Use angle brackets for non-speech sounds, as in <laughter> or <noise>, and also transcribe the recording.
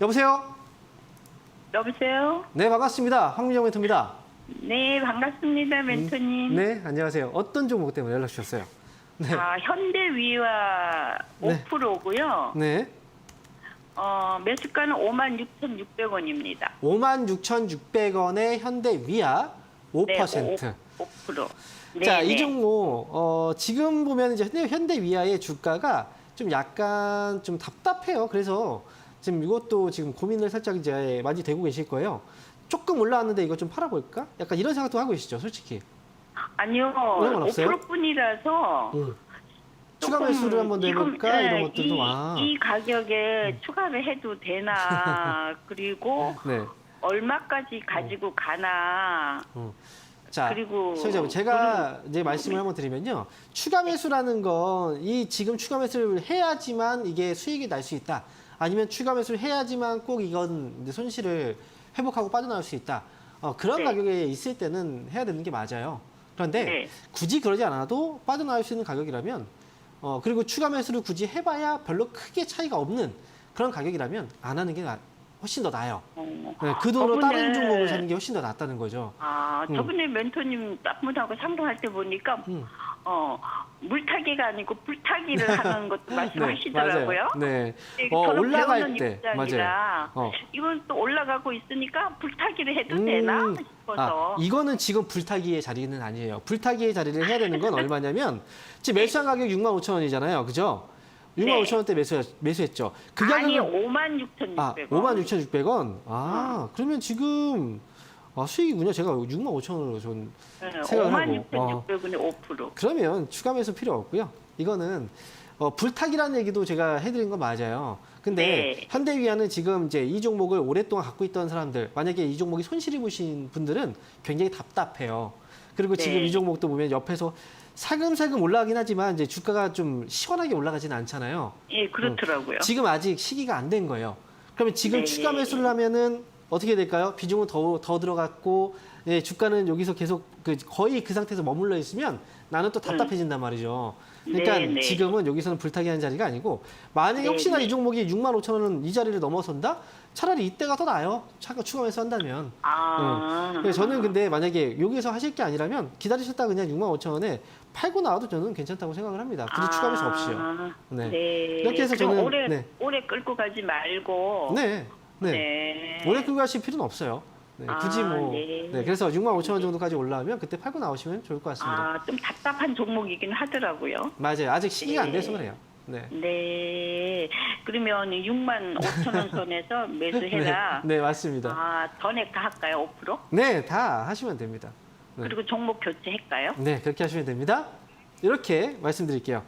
여보세요? 여보세요? 네, 반갑습니다. 황민정 멘토입니다. 네, 반갑습니다, 멘토님. 네, 안녕하세요. 어떤 종목 때문에 연락 주셨어요? 네. 아, 현대위와 네. 5%고요. 네. 어, 매수가는 56,600원입니다. 56,600원의 현대 위아 5%. 5%. 네, 자, 네. 이 종목 어, 지금 보면 이제 현대, 현대 위아의 주가가 좀 약간 좀 답답해요. 그래서 지금 이것도 지금 고민을 살짝 이제 많이 되고 계실 거예요. 조금 올라왔는데 이거 좀 팔아볼까? 약간 이런 생각도 하고 계시죠, 솔직히. 아니요, 그런 건 없어요? 5%뿐이라서 음. 추가 매수를 한번 해볼까? 이런 것들도 이, 아. 이 가격에 추가를 해도 되나 <laughs> 그리고 네. 얼마까지 가지고 가나 자, 그리고 시청자분 제가 이제 말씀을 한번 드리면요. 추가 매수라는 건 이 지금 추가 매수를 해야지만 이게 수익이 날 수 있다. 아니면 추가 매수를 해야지만 꼭 이건 손실을 회복하고 빠져나올 수 있다. 어, 그런 네. 가격에 있을 때는 해야 되는 게 맞아요. 그런데 네. 굳이 그러지 않아도 빠져나올 수 있는 가격이라면 어, 그리고 추가 매수를 굳이 해봐야 별로 크게 차이가 없는 그런 가격이라면 안 하는 게 나- 훨씬 더 나아요. 어, 네, 그 돈으로 다른 저분은- 종목을 사는 게 훨씬 더 낫다는 거죠. 아, 음. 저번에 멘토님 분하고 상담할 때 보니까 음. 어 물타기가 아니고 불타기를 하는 것도 <laughs> 말씀하시더라고요. 맞아요. 네. 네, 어, 저는 올라갈 배우는 때 입장이라 맞아요. 어. 이건 또 올라가고 있으니까 불타기를 해도 음. 되나 싶어서 아, 이거는 지금 불타기의 자리는 아니에요. 불타기의 자리를 해야 되는 건 <laughs> 얼마냐면 지금 매수한 가격 6만 5천 원이잖아요. 그죠? 6만 네. 5천 원대 매수 매수했죠. 그 아니 가격은 5만 6천 아, 6백 5만 6,600원. 아, 그러면 지금 아, 수익이군요. 제가 6만 5천 원으로 전 생각을 5만 하고, 6천 6백원에 5%. 그러면 추가 매수 필요 없고요. 이거는 어, 불타기라는 얘기도 제가 해드린 건 맞아요. 근데 네. 현대위안은 지금 이제 이 종목을 오랫동안 갖고 있던 사람들, 만약에 이 종목이 손실이 보신 분들은 굉장히 답답해요. 그리고 지금 네. 이 종목도 보면 옆에서 살금살금 올라가긴 하지만 이제 주가가 좀 시원하게 올라가진 않잖아요. 예, 그렇더라고요. 지금 아직 시기가 안 된 거예요. 그러면 지금 네. 추가 매수를 하면은 어떻게 될까요? 비중은 더, 더 들어갔고, 예, 주가는 여기서 계속 그 거의 그 상태에서 머물러 있으면 나는 또 답답해진단 말이죠. 그러니까 네, 네. 지금은 여기서는 불타기 하는 자리가 아니고, 만약에 네, 혹시나 네. 이 종목이 6만 5천 원은 이 자리를 넘어선다? 차라리 이때가 더 나아요. 차가 추가 매수 한다면. 아. 네. 그래서 저는 근데 만약에 여기서 하실 게 아니라면 기다리셨다 그냥 6만 5천 원에 팔고 나와도 저는 괜찮다고 생각을 합니다. 굳이 추가 매수 없이요. 아, 네. 네. 이렇게 해서 저는- 오래 네. 오래 끌고 가지 말고 네. 네. 네. 오래 끌고 가실 필요는 없어요. 네, 굳이 아, 뭐 네. 네. 그래서 6만 5천 원 정도까지 올라오면 그때 팔고 나오시면 좋을 것 같습니다. 아, 좀 답답한 종목이긴 하더라고요. 맞아요. 아직 시기가 안 네. 돼서 그래요. 네. 네. 그러면 6만 5천 원 선에서 <laughs> 매수해라. 네, 네, 맞습니다. 아, 전액 다 할까요? 5%? 네, 다 하시면 됩니다. 네. 그리고 종목 교체할까요? 네, 그렇게 하시면 됩니다. 이렇게 말씀드릴게요.